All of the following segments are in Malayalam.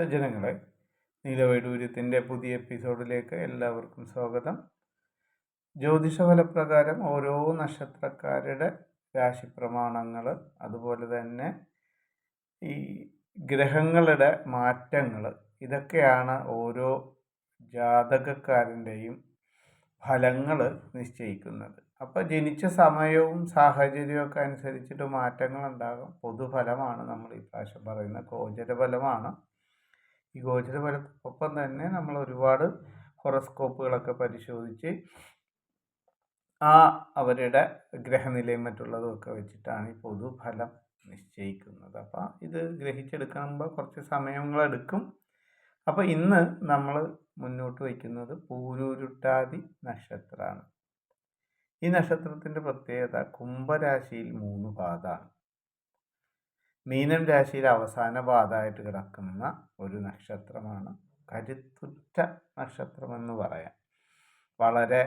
സജ്ജനങ്ങളെ നീലവൈഡൂര്യത്തിന്റെ പുതിയ എപ്പിസോഡിലേക്ക് എല്ലാവർക്കും സ്വാഗതം. ജ്യോതിഷഫലപ്രകാരം ഓരോ നക്ഷത്രക്കാരുടെ രാശിപ്രമാണങ്ങൾ അതുപോലെ തന്നെ ഈ ഗ്രഹങ്ങളുടെ മാറ്റങ്ങൾ ഇതൊക്കെയാണ് ഓരോ ജാതകക്കാരന്റെയും ഫലങ്ങൾ നിശ്ചയിക്കുന്നത്. അപ്പോൾ ജനിച്ച സമയവും സാഹചര്യവും ഒക്കെ അനുസരിച്ചിട്ട് മാറ്റങ്ങൾ ഉണ്ടാകും പൊതുഫലമാണ് നമ്മൾ ഈ പ്രാവശ്യം പറയുന്ന ഗോചരഫലമാണ്. ഈ ഗോചരഫലത്തിനൊപ്പം തന്നെ നമ്മൾ ഒരുപാട് ഹൊറോസ്കോപ്പുകളൊക്കെ പരിശോധിച്ച് ആ അവരുടെ ഗ്രഹനിലയും മറ്റുള്ളതും ഒക്കെ വെച്ചിട്ടാണ് ഈ പൊതുഫലം നിശ്ചയിക്കുന്നത്. അപ്പോൾ ഇത് ഗ്രഹിച്ചെടുക്കുമ്പോൾ കുറച്ച് സമയങ്ങളെടുക്കും. അപ്പോൾ ഇന്ന് നമ്മൾ മുന്നോട്ട് വയ്ക്കുന്നത് പൂരൂരുട്ടാതി നക്ഷത്രമാണ്. ഈ നക്ഷത്രത്തിന്റെ പ്രത്യേകത കുംഭരാശിയിൽ മൂന്ന് പാദമാണ് മീനം രാശിയിൽ അവസാന പാദമായിട്ട് കിടക്കുന്ന ഒരു നക്ഷത്രമാണ്. കരുത്തുറ്റ നക്ഷത്രമെന്ന് പറയാം. വളരെ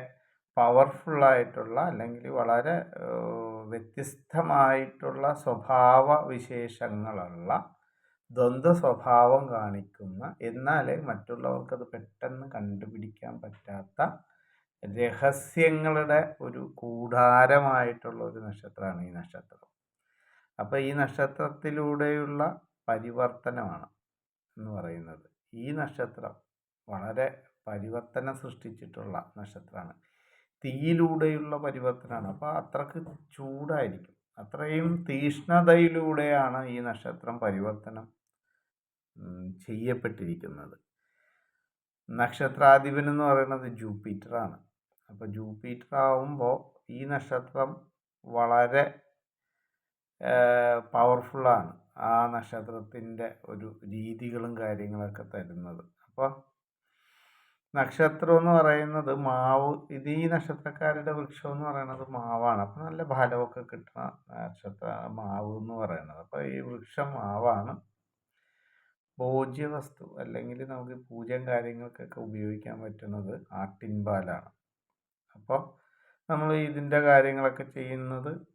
പവർഫുള്ളായിട്ടുള്ള അല്ലെങ്കിൽ വളരെ വ്യത്യസ്തമായിട്ടുള്ള സ്വഭാവ വിശേഷങ്ങളുള്ള ദ്വന്ദ്വ സ്വഭാവം കാണിക്കുന്ന എന്നാൽ മറ്റുള്ളവർക്കത് പെട്ടെന്ന് കണ്ടുപിടിക്കാൻ പറ്റാത്ത രഹസ്യങ്ങളുടെ ഒരു കൂടാരമായിട്ടുള്ള ഒരു നക്ഷത്രമാണ് ഈ നക്ഷത്രം. അപ്പോൾ ഈ നക്ഷത്രത്തിലൂടെയുള്ള പരിവർത്തനമാണ് എന്ന് പറയുന്നത്. ഈ നക്ഷത്രം വളരെ പരിവർത്തനം സൃഷ്ടിച്ചിട്ടുള്ള നക്ഷത്രമാണ്. തീയിലൂടെയുള്ള പരിവർത്തനമാണ്. അപ്പോൾ അത്രയ്ക്ക് ചൂടായിരിക്കും. അത്രയും തീഷ്ണതയിലൂടെയാണ് ഈ നക്ഷത്രം പരിവർത്തനം ചെയ്യപ്പെട്ടിരിക്കുന്നത്. നക്ഷത്രാധിപൻ എന്ന് പറയുന്നത് ജൂപ്പിറ്ററാണ്. അപ്പോൾ ജൂപ്പിറ്റർ ആവുമ്പോൾ ഈ നക്ഷത്രം വളരെ പവർഫുള്ളാണ് ആ നക്ഷത്രത്തിന്റെ ഒരു രീതികളും കാര്യങ്ങളൊക്കെ തരുന്നത്. അപ്പോൾ നക്ഷത്രം എന്ന് പറയുന്നത് മാവ് ഇത് ഈ നക്ഷത്രക്കാരുടെ വൃക്ഷം എന്ന് പറയുന്നത് മാവാണ്. അപ്പോൾ നല്ല ഫലമൊക്കെ കിട്ടുന്ന നക്ഷത്ര മാവ് എന്ന് പറയുന്നത്. അപ്പോൾ ഈ വൃക്ഷം മാവാണ്. ഭോജ്യവസ്തു അല്ലെങ്കിൽ നമുക്ക് പൂജ കാര്യങ്ങൾക്കൊക്കെ ഉപയോഗിക്കാൻ പറ്റുന്നത് ആട്ടിൻപാലാണ് അപ്പോൾ നമ്മൾ ഇതിന്റെ കാര്യങ്ങളൊക്കെ ചെയ്യുന്നത്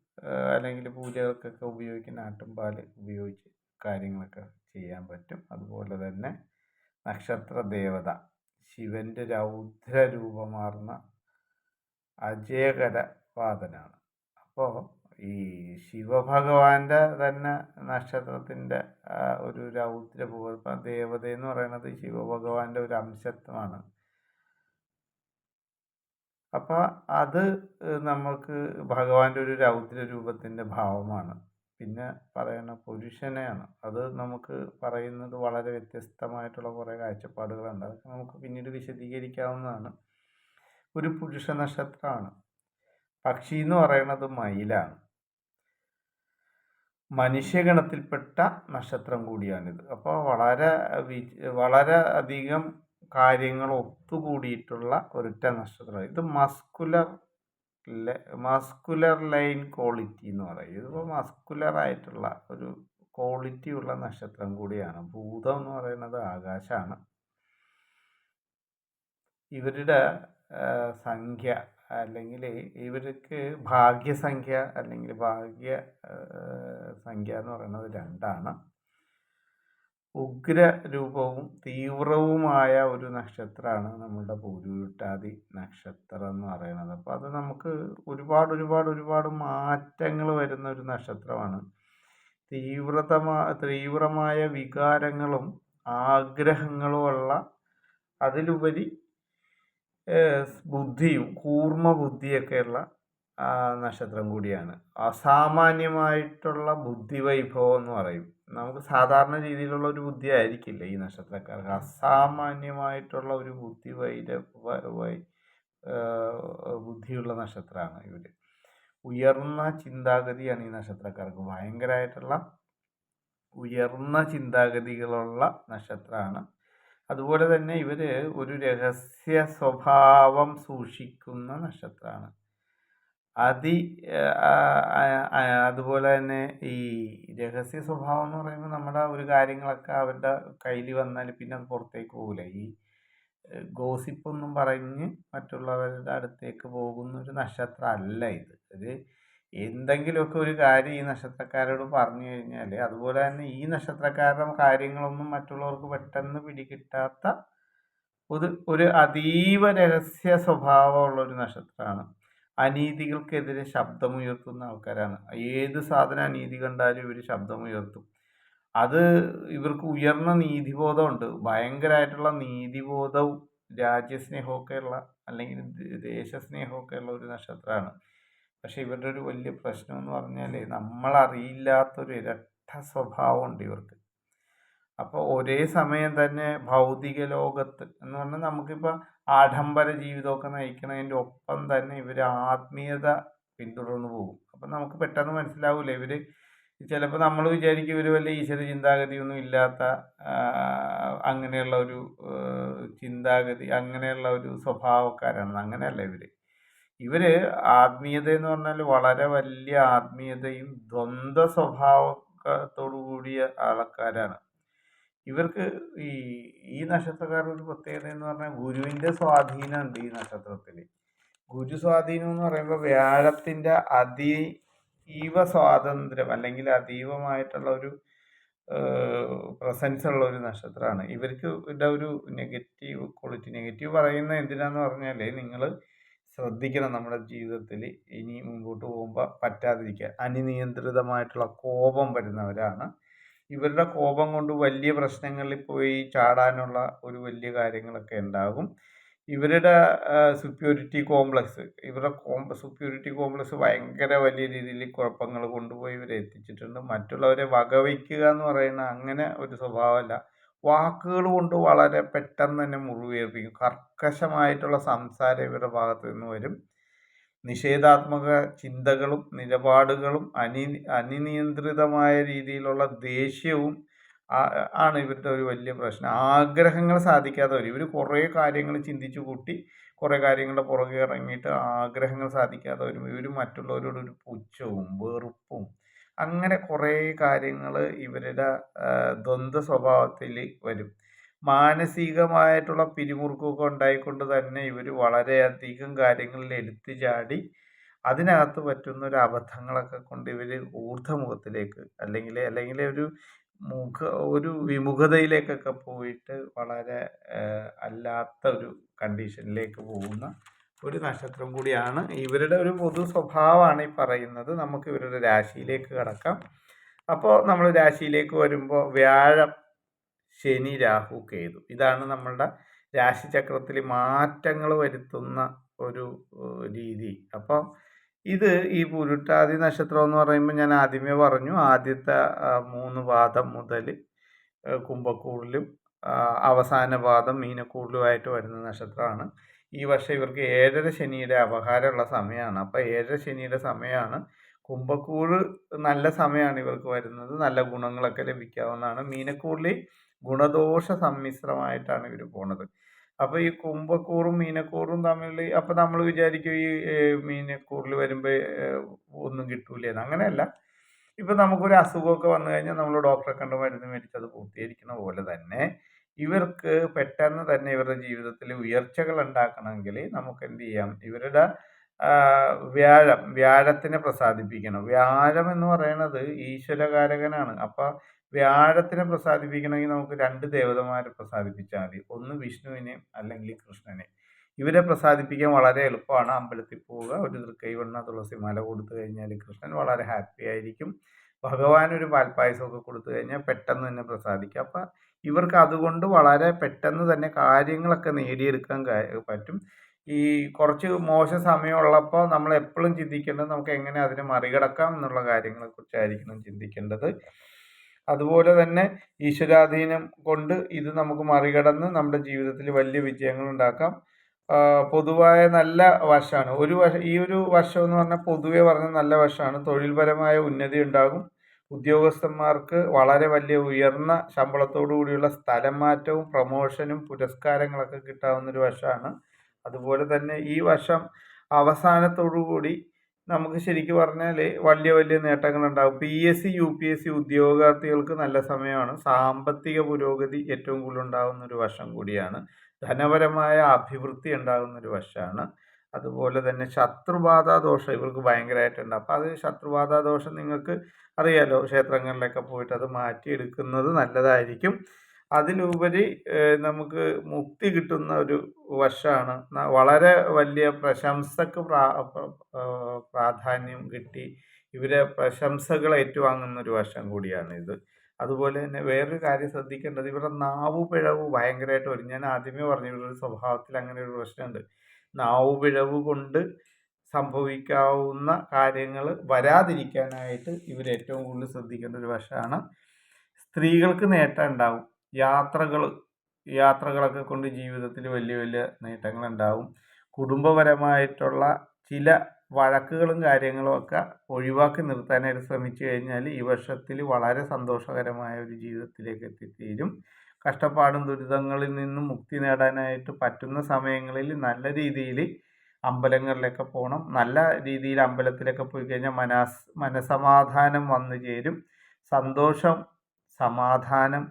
പൂജകൾക്കൊക്കെ ഉപയോഗിക്കുന്ന ആട്ടുംപാൽ ഉപയോഗിച്ച് കാര്യങ്ങളൊക്കെ ചെയ്യാൻ പറ്റും. അതുപോലെ തന്നെ നക്ഷത്ര ദേവത ശിവന്റെ രൗദ്രരൂപമാർന്ന അജയകര പാതനാണ് അപ്പോൾ ഈ ശിവഭഗവാന്റെ തന്നെ നക്ഷത്രത്തിന്റെ ഒരു രൗദ്ര ദേവത എന്ന് പറയുന്നത് ശിവഭഗവാന്റെ ഒരു അംശത്വമാണ്. അപ്പോൾ അത് നമുക്ക് ഭഗവാന്റെ ഒരു രൗദ്ര രൂപത്തിന്റെ ഭാവമാണ്. പിന്നെ പറയുന്ന പുരുഷനെയാണ്. അത് നമുക്ക് പറയുന്നത് വളരെ വ്യത്യസ്തമായിട്ടുള്ള കുറേ കാഴ്ചപ്പാടുകളുണ്ട്. അതൊക്കെ നമുക്ക് പിന്നീട് വിശദീകരിക്കാവുന്നതാണ്. ഒരു പുരുഷ നക്ഷത്രമാണ്. പക്ഷി എന്ന് പറയുന്നത് മയിലാണ്. മനുഷ്യഗണത്തിൽപ്പെട്ട നക്ഷത്രം കൂടിയാണിത്. അപ്പോൾ വളരെ വളരെ അധികം കാര്യങ്ങൾ ഒത്തുകൂടിയിട്ടുള്ള ഒരൊറ്റ നക്ഷത്രം. ഇത് മസ്കുലർ മസ്കുലർ ലൈൻ ക്വാളിറ്റി എന്ന് പറയും. ഇതിപ്പോൾ മസ്കുലർ ആയിട്ടുള്ള ഒരു ക്വാളിറ്റി ഉള്ള നക്ഷത്രം കൂടിയാണ്. ഭൂതം എന്ന് പറയുന്നത് ആകാശമാണ് ഇവരുടെ സംഖ്യ അല്ലെങ്കിൽ ഇവർക്ക് ഭാഗ്യസംഖ്യ അല്ലെങ്കിൽ ഭാഗ്യ സംഖ്യ എന്ന് പറയുന്നത് രണ്ടാണ്. ഉഗ്ര രൂപവും തീവ്രവുമായ ഒരു നക്ഷത്രമാണ് നമ്മളുടെ പൂരുരുട്ടാതി നക്ഷത്രം എന്ന് പറയുന്നത്. അപ്പോൾ അത് നമുക്ക് ഒരുപാട് ഒരുപാട് ഒരുപാട് മാറ്റങ്ങൾ വരുന്ന ഒരു നക്ഷത്രമാണ്. തീവ്രതമാ തീവ്രമായ വികാരങ്ങളും ആഗ്രഹങ്ങളുമുള്ള അതിലുപരി ബുദ്ധിയും കൂർമ്മ ബുദ്ധിയൊക്കെയുള്ള നക്ഷത്രം കൂടിയാണ്. അസാമാന്യമായിട്ടുള്ള ബുദ്ധിവൈഭവം എന്ന് പറയും. നമുക്ക് സാധാരണ രീതിയിലുള്ള ഒരു ബുദ്ധി ആയിരിക്കില്ല ഈ നക്ഷത്രക്കാർക്ക്. അസാമാന്യമായിട്ടുള്ള ഒരു ബുദ്ധി വൈര ബുദ്ധിയുള്ള നക്ഷത്രമാണ് ഇവർ ഉയർന്ന ചിന്താഗതിയാണ് ഈ നക്ഷത്രക്കാർക്ക്. ഭയങ്കരമായിട്ടുള്ള ഉയർന്ന ചിന്താഗതികളുള്ള നക്ഷത്രമാണ്. അതുപോലെ തന്നെ ഇവർ ഒരു രഹസ്യ സ്വഭാവം സൂക്ഷിക്കുന്ന നക്ഷത്രമാണ്. അതി അതുപോലെ തന്നെ ഈ രഹസ്യ സ്വഭാവം എന്ന് പറയുമ്പോൾ നമ്മുടെ ഒരു കാര്യങ്ങളൊക്കെ അവരുടെ കയ്യിൽ വന്നാൽ പിന്നെ അത് പുറത്തേക്ക് പോകില്ല. ഈ ഗോസിപ്പൊന്നും പറഞ്ഞ് മറ്റുള്ളവരുടെ അടുത്തേക്ക് പോകുന്ന ഒരു നക്ഷത്രം അല്ല ഇത്. ഇത് എന്തെങ്കിലുമൊക്കെ ഒരു കാര്യം ഈ നക്ഷത്രക്കാരോട് പറഞ്ഞു കഴിഞ്ഞാൽ അതുപോലെ തന്നെ ഈ നക്ഷത്രക്കാരുടെ കാര്യങ്ങളൊന്നും മറ്റുള്ളവർക്ക് പെട്ടെന്ന് പിടികിട്ടാത്ത ഒരു ഒരു അതീവ രഹസ്യ സ്വഭാവമുള്ള ഒരു നക്ഷത്രമാണ്. അനീതികൾക്കെതിരെ ശബ്ദമുയർത്തുന്ന ആൾക്കാരാണ്. ഏത് സാധന അനീതി കണ്ടാലും ഇവർ ശബ്ദമുയർത്തും. അത് ഇവർക്ക് ഉയർന്ന നീതിബോധമുണ്ട്. ഭയങ്കരമായിട്ടുള്ള നീതിബോധവും രാജ്യസ്നേഹമൊക്കെ ഉള്ള അല്ലെങ്കിൽ ദേശസ്നേഹമൊക്കെ ഉള്ള ഒരു നക്ഷത്രമാണ്. പക്ഷേ ഇവരുടെ ഒരു വലിയ പ്രശ്നം എന്ന് പറഞ്ഞാൽ നമ്മളറിയില്ലാത്തൊരു ഇരട്ട സ്വഭാവമുണ്ട് ഇവർക്ക്. അപ്പോൾ ഒരേ സമയം തന്നെ ഭൗതിക ലോകത്ത് എന്ന് പറഞ്ഞാൽ നമുക്കിപ്പോൾ ആഡംബര ജീവിതമൊക്കെ നയിക്കുന്നതിന്റെ ഒപ്പം തന്നെ ഇവർ ആത്മീയത പിന്തുടർന്നു പോകും. അപ്പം നമുക്ക് പെട്ടെന്ന് മനസ്സിലാവില്ല ഇവർ ചിലപ്പോൾ നമ്മൾ വിചാരിക്കും ഇവർ വലിയ ഈശ്വര ചിന്താഗതിയൊന്നും ഇല്ലാത്ത അങ്ങനെയുള്ള ഒരു ചിന്താഗതി അങ്ങനെയുള്ള ഒരു സ്വഭാവക്കാരാണ് അങ്ങനെയല്ല ഇവർ ഇവർ ആത്മീയത എന്ന് പറഞ്ഞാൽ വളരെ വലിയ ആത്മീയതയും ദ്വന്ദ്വ സ്വഭാവത്തോടു കൂടിയ ആൾക്കാരാണ്. ഇവർക്ക് ഈ ഈ നക്ഷത്രക്കാരുടെ ഒരു പ്രത്യേകത എന്ന് പറഞ്ഞാൽ ഗുരുവിന്റെ സ്വാധീനമുണ്ട് ഈ നക്ഷത്രത്തിൽ ഗുരു സ്വാധീനം എന്ന് പറയുമ്പോൾ വ്യാഴത്തിന്റെ അതീവ സ്വാതന്ത്ര്യം അല്ലെങ്കിൽ അതീവമായിട്ടുള്ള ഒരു പ്രസൻസ് ഉള്ള ഒരു നക്ഷത്രമാണ്. ഇവർക്ക് ഇവിടെ ഒരു നെഗറ്റീവ് ക്വാളിറ്റി നെഗറ്റീവ് പറയുന്ന എന്തിനാന്ന് പറഞ്ഞാൽ നിങ്ങൾ ശ്രദ്ധിക്കണം നമ്മുടെ ജീവിതത്തിൽ ഇനി മുമ്പോട്ട് പോകുമ്പോൾ പറ്റാതിരിക്കുക അനിയന്ത്രിതമായിട്ടുള്ള കോപം വരുന്നവരാണ് ഇവരുടെ കോപം കൊണ്ട് വലിയ പ്രശ്നങ്ങളിൽ പോയി ചാടാനുള്ള ഒരു വലിയ കാര്യങ്ങളൊക്കെ ഉണ്ടാകും. ഇവരുടെ സുപ്യൂരിറ്റി കോംപ്ലക്സ് ഇവരുടെ കോം സുപ്യൂരിറ്റി കോംപ്ലക്സ് ഭയങ്കര വലിയ രീതിയിൽ കുഴപ്പങ്ങൾ കൊണ്ടുപോയി ഇവരെ എത്തിച്ചിട്ടുണ്ട്. മറ്റുള്ളവരെ വകവയ്ക്കുക എന്ന് പറയുന്ന അങ്ങനെ ഒരു സ്വഭാവമല്ല. വാക്കുകൾ കൊണ്ട് വളരെ പെട്ടെന്ന് തന്നെ മുറിവേൽപ്പിക്കും. കർക്കശമായിട്ടുള്ള സംസാരം ഇവരുടെ ഭാഗത്തു നിന്ന് വരും. നിഷേധാത്മക ചിന്തകളും നിലപാടുകളും അനി അനിയന്ത്രിതമായ രീതിയിലുള്ള ദേഷ്യവും ആണ് ഇവരുടെ ഒരു വലിയ പ്രശ്നം. ആഗ്രഹങ്ങൾ സാധിക്കാത്തവർ ഇവർ കുറേ കാര്യങ്ങൾ ചിന്തിച്ചു കൂട്ടി കുറേ കാര്യങ്ങളുടെ പുറകെ ഇറങ്ങിയിട്ട് ആഗ്രഹങ്ങൾ സാധിക്കാത്തവരും ഇവർ മറ്റുള്ളവരോടൊരു പുച്ഛവും വെറുപ്പും അങ്ങനെ കുറേ കാര്യങ്ങൾ ഇവരുടെ ദ്വന്ദ്വ സ്വഭാവത്തിൽ വരും. മാനസികമായിട്ടുള്ള പിരിമുറുക്കമൊക്കെ ഉണ്ടായിക്കൊണ്ട് തന്നെ ഇവർ വളരെയധികം കാര്യങ്ങളിൽ എടുത്തു ചാടി അതിനകത്ത് പറ്റുന്ന ഒരു അബദ്ധങ്ങളൊക്കെ കൊണ്ട് ഇവർ ഊർധമുഖത്തിലേക്ക് അല്ലെങ്കിൽ അല്ലെങ്കിൽ ഒരു മുഖ ഒരു വിമുഖതയിലേക്കൊക്കെ പോയിട്ട് വളരെ അല്ലാത്ത ഒരു കണ്ടീഷനിലേക്ക് പോകുന്ന ഒരു നക്ഷത്രം കൂടിയാണ്. ഇവരുടെ ഒരു പൊതു സ്വഭാവമാണ് ഈ പറയുന്നത്. നമുക്ക് ഇവരുടെ രാശിയിലേക്ക് കടക്കാം. അപ്പോൾ നമ്മൾ രാശിയിലേക്ക് വരുമ്പോൾ വ്യാഴം ശനി രാഹു കേതു ഇതാണ് നമ്മളുടെ രാശിചക്രത്തിൽ മാറ്റങ്ങൾ വരുത്തുന്ന ഒരു രീതി. അപ്പം ഇത് ഈ പുരുട്ടാദി നക്ഷത്രം എന്ന് പറയുമ്പോൾ ഞാൻ ആദ്യമേ പറഞ്ഞു ആദ്യത്തെ മൂന്ന് പാദം മുതൽ കുംഭക്കൂടിലും അവസാന പാദം മീനക്കൂടിലുമായിട്ട് വരുന്ന നക്ഷത്രമാണ്. ഈ വർഷം ഇവർക്ക് ഏഴര ശനിയുടെ അപഹാരമുള്ള സമയമാണ് അപ്പോൾ ഏഴര ശനിയുടെ സമയമാണ് കുംഭക്കൂട് നല്ല സമയമാണ് ഇവർക്ക് വരുന്നത്. നല്ല ഗുണങ്ങളൊക്കെ ലഭിക്കാവുന്നതാണ്. മീനക്കൂടിൽ ഗുണദോഷ സമ്മിശ്രമായിട്ടാണ് ഇവർ പോണത്. അപ്പോൾ ഈ കുംഭക്കൂറും മീനക്കൂറും തമ്മിൽ അപ്പോൾ നമ്മൾ വിചാരിക്കും ഈ മീനക്കൂറിൽ വരുമ്പോൾ ഒന്നും കിട്ടൂലേന്ന്. അങ്ങനെയല്ല. ഇപ്പം നമുക്കൊരു അസുഖമൊക്കെ വന്നു കഴിഞ്ഞാൽ നമ്മൾ ഡോക്ടറെ കണ്ട് മരുന്ന് മേടിച്ചത് പൂർത്തീകരിക്കുന്ന പോലെ തന്നെ ഇവർക്ക് പെട്ടെന്ന് തന്നെ ഇവരുടെ ജീവിതത്തിൽ ഉയർച്ചകൾ ഉണ്ടാക്കണമെങ്കിൽ നമുക്ക് എന്ത് ചെയ്യാം? ഇവരുടെ വ്യാഴം വ്യാഴത്തിനെ പ്രസാദിപ്പിക്കണം. വ്യാഴം എന്ന് പറയുന്നത് ഈശ്വരകാരകനാണ്. അപ്പോൾ വ്യാഴത്തിനെ പ്രസാദിപ്പിക്കണമെങ്കിൽ നമുക്ക് രണ്ട് ദേവതമാരെ പ്രസാദിപ്പിച്ചാൽ മതി. ഒന്ന് വിഷ്ണുവിനെ അല്ലെങ്കിൽ കൃഷ്ണനെ ഇവരെ പ്രസാദിപ്പിക്കാൻ വളരെ എളുപ്പമാണ്. അമ്പലത്തിൽ പോവുക ഒരു തൃക്കൈവണ്ണ തുളസി മല കൊടുത്തു കഴിഞ്ഞാൽ കൃഷ്ണൻ വളരെ ഹാപ്പി ആയിരിക്കും. ഭഗവാൻ ഒരു പാൽപ്പായസമൊക്കെ കൊടുത്തു കഴിഞ്ഞാൽ പെട്ടെന്ന് തന്നെ പ്രസാദിക്കും. അപ്പം ഇവർക്ക് അതുകൊണ്ട് വളരെ പെട്ടെന്ന് തന്നെ കാര്യങ്ങളൊക്കെ നേടിയെടുക്കാൻ പറ്റും. ഈ കുറച്ച് മോശം സമയമുള്ളപ്പോൾ നമ്മൾ എപ്പോഴും ചിന്തിക്കേണ്ടത് നമുക്ക് എങ്ങനെ അതിനെ മറികടക്കാം എന്നുള്ള കാര്യങ്ങളെക്കുറിച്ചായിരിക്കണം ചിന്തിക്കേണ്ടത്. അതുപോലെ തന്നെ ഈശ്വരാധീനം കൊണ്ട് ഇത് നമുക്ക് മറികടന്ന് നമ്മുടെ ജീവിതത്തിൽ വലിയ വിജയങ്ങൾ ഉണ്ടാക്കാം. പൊതുവായ നല്ല വശമാണ് ഒരു വശ ഈ ഒരു വർഷം എന്ന് പറഞ്ഞാൽ പൊതുവെ പറഞ്ഞ നല്ല വർഷമാണ് തൊഴിൽപരമായ ഉന്നതി ഉണ്ടാകും. ഉദ്യോഗസ്ഥന്മാർക്ക് വളരെ വലിയ ഉയർന്ന ശമ്പളത്തോടു കൂടിയുള്ള സ്ഥലം മാറ്റവും പ്രമോഷനും പുരസ്കാരങ്ങളൊക്കെ കിട്ടാവുന്ന ഒരു വർഷമാണ് അതുപോലെ തന്നെ ഈ വർഷം അവസാനത്തോടു കൂടി നമുക്ക് ശരിക്കും പറഞ്ഞാൽ വലിയ വലിയ നേട്ടങ്ങളുണ്ടാകും P S C U P S C ഉദ്യോഗാർത്ഥികൾക്ക് നല്ല സമയമാണ്. സാമ്പത്തിക പുരോഗതി ഏറ്റവും കൂടുതൽ ഉണ്ടാകുന്ന ഒരു വർഷം കൂടിയാണ്. ധനപരമായ അഭിവൃദ്ധി ഉണ്ടാകുന്ന ഒരു വർഷമാണ് അതുപോലെ തന്നെ ശത്രുബാധ ദോഷം ഇവർക്ക് ഭയങ്കരമായിട്ടുണ്ട്. അപ്പോൾ അത് ശത്രുബാധ ദോഷം നിങ്ങൾക്ക് അറിയാലോ ക്ഷേത്രങ്ങളിലൊക്കെ പോയിട്ട് അത് മാറ്റിയെടുക്കുന്നത് നല്ലതായിരിക്കും. അതിലുപരി നമുക്ക് മുക്തി കിട്ടുന്ന ഒരു വശമാണ് വളരെ വലിയ പ്രശംസക്ക് പ്രാധാന്യം കിട്ടി. ഇവരെ പ്രശംസകൾ ഏറ്റുവാങ്ങുന്ന ഒരു വശം കൂടിയാണ് ഇത് അതുപോലെ തന്നെ വേറൊരു കാര്യം ശ്രദ്ധിക്കേണ്ടത് ഇവരുടെ നാവു പിഴവ് ഭയങ്കരമായിട്ട് വരും. ഞാൻ ആദ്യമേ പറഞ്ഞു ഇവരുടെ സ്വഭാവത്തിൽ അങ്ങനെ ഒരു പ്രശ്നമുണ്ട്. നാവു പിഴവ് കൊണ്ട് സംഭവിക്കാവുന്ന കാര്യങ്ങൾ വരാതിരിക്കാനായിട്ട് ഇവർ ഏറ്റവും കൂടുതൽ ശ്രദ്ധിക്കേണ്ട ഒരു വശമാണ് സ്ത്രീകൾക്ക് നേട്ടം ഉണ്ടാവും. യാത്രകൾ യാത്രകളൊക്കെ കൊണ്ട് ജീവിതത്തിൽ വലിയ വലിയ നേട്ടങ്ങളുണ്ടാവും. കുടുംബപരമായിട്ടുള്ള ചില വഴക്കുകളും കാര്യങ്ങളും ഒക്കെ ഒഴിവാക്കി നിർത്താനായിട്ട് ശ്രമിച്ചു കഴിഞ്ഞാൽ ഈ വർഷത്തിൽ വളരെ സന്തോഷകരമായ ഒരു ജീവിതത്തിലേക്ക് എത്തിത്തീരും. കഷ്ടപ്പാടും ദുരിതങ്ങളിൽ നിന്നും മുക്തി നേടാനായിട്ട് പറ്റുന്ന സമയങ്ങളിൽ നല്ല രീതിയിൽ അമ്പലങ്ങളിലൊക്കെ പോകണം നല്ല രീതിയിൽ അമ്പലത്തിലൊക്കെ പോയി കഴിഞ്ഞാൽ മനസ് മനസമാധാനം വന്നു ചേരും. സന്തോഷം സമാധാനം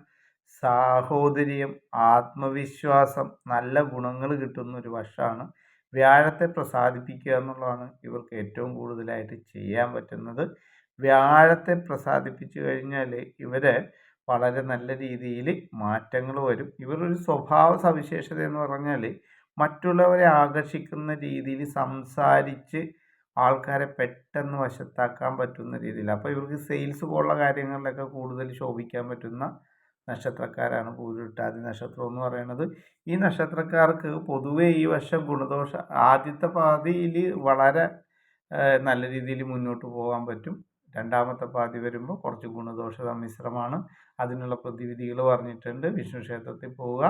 സാഹോദര്യം ആത്മവിശ്വാസം നല്ല ഗുണങ്ങൾ കിട്ടുന്ന ഒരു വർഷമാണ് വ്യാഴത്തെ പ്രസാദിപ്പിക്കുക എന്നുള്ളതാണ് ഇവർക്ക് ഏറ്റവും കൂടുതലായിട്ട് ചെയ്യാൻ പറ്റുന്നത്. വ്യാഴത്തെ പ്രസാദിപ്പിച്ചു കഴിഞ്ഞാൽ ഇവരെ വളരെ നല്ല രീതിയിൽ മാറ്റങ്ങൾ വരും. ഇവരൊരു സ്വഭാവ സവിശേഷത എന്ന് പറഞ്ഞാൽ മറ്റുള്ളവരെ ആകർഷിക്കുന്ന രീതിയിൽ സംസാരിച്ച് ആൾക്കാരെ പെട്ടെന്ന് വശത്താക്കാൻ പറ്റുന്ന രീതിയിൽ. അപ്പോൾ ഇവർക്ക് സെയിൽസ് പോലുള്ള കാര്യങ്ങളിലൊക്കെ കൂടുതൽ ശോഭിക്കാൻ പറ്റുന്ന നക്ഷത്രക്കാരാണ് പൂരുരുട്ടാതി നക്ഷത്രം എന്ന് പറയുന്നത്. ഈ നക്ഷത്രക്കാർക്ക് പൊതുവേ ഈ വർഷം ഗുണദോഷ ആദ്യത്തെ പാതിയിൽ വളരെ നല്ല രീതിയിൽ മുന്നോട്ട് പോകാൻ പറ്റും. രണ്ടാമത്തെ പാതി വരുമ്പോൾ കുറച്ച് ഗുണദോഷ സമ്മിശ്രമാണ്. അതിനുള്ള പ്രതിവിധികൾ പറഞ്ഞിട്ടുണ്ട്. വിഷ്ണു ക്ഷേത്രത്തിൽ പോവുക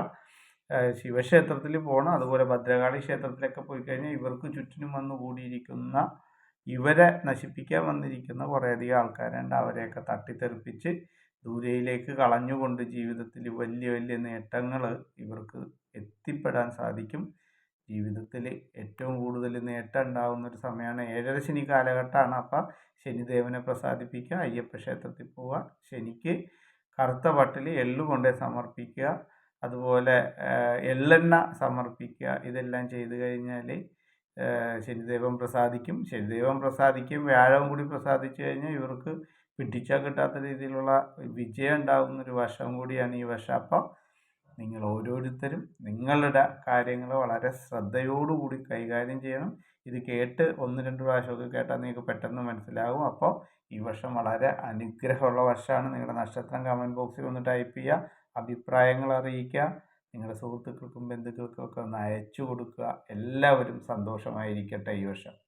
ശിവക്ഷേത്രത്തിൽ പോകണം. അതുപോലെ ഭദ്രകാളി ക്ഷേത്രത്തിലൊക്കെ പോയി കഴിഞ്ഞാൽ ഇവർക്ക് ചുറ്റിനും വന്നു കൂടിയിരിക്കുന്ന ഇവരെ നശിപ്പിക്കാൻ വന്നിരിക്കുന്ന കുറേയധികം ആൾക്കാരുണ്ട്. അവരെയൊക്കെ തട്ടിത്തെറിപ്പിച്ച് ദൂരയിലേക്ക് കളഞ്ഞുകൊണ്ട് ജീവിതത്തിൽ വലിയ വലിയ നേട്ടങ്ങൾ ഇവർക്ക് എത്തിപ്പെടാൻ സാധിക്കും. ജീവിതത്തിൽ ഏറ്റവും കൂടുതൽ നേട്ടം ഉണ്ടാകുന്ന ഒരു സമയമാണ് ഏഴര ശനി കാലഘട്ടമാണ്. അപ്പം ശനിദേവനെ പ്രസാദിപ്പിക്കുക അയ്യപ്പ ക്ഷേത്രത്തിൽ പോവുക ശനിക്ക് കറുത്ത പട്ടിൽ എള്ളു കൊണ്ടേ സമർപ്പിക്കുക അതുപോലെ എള്ളെണ്ണ സമർപ്പിക്കുക. ഇതെല്ലാം ചെയ്തു കഴിഞ്ഞാൽ ശനിദേവൻ പ്രസാദിക്കും. ശനിദേവൻ പ്രസാദിക്കും വ്യാഴവും കൂടി പ്രസാദിച്ചു കഴിഞ്ഞാൽ ഇവർക്ക് പിടിച്ചാൽ കിട്ടാത്ത രീതിയിലുള്ള വിജയം ഉണ്ടാകുന്ന ഒരു വർഷം കൂടിയാണ് ഈ വർഷം അപ്പം നിങ്ങൾ ഓരോരുത്തരും നിങ്ങളുടെ കാര്യങ്ങൾ വളരെ ശ്രദ്ധയോടുകൂടി കൈകാര്യം ചെയ്യണം. ഇത് കേട്ട് ഒന്ന് രണ്ട് പ്രാവശ്യമൊക്കെ കേട്ടാൽ നിങ്ങൾക്ക് പെട്ടെന്ന് മനസ്സിലാകും. അപ്പോൾ ഈ വർഷം വളരെ അനുഗ്രഹമുള്ള വർഷമാണ് നിങ്ങളുടെ നക്ഷത്രം കമന്റ് ബോക്സിൽ ഒന്ന് ടൈപ്പ് ചെയ്യുക. അഭിപ്രായങ്ങൾ അറിയിക്കുക. നിങ്ങളുടെ സുഹൃത്തുക്കൾക്കും ബന്ധുക്കൾക്കും ഒക്കെ ഒന്ന് അയച്ചു കൊടുക്കുക. എല്ലാവരും സന്തോഷമായിരിക്കട്ടെ ഈ വർഷം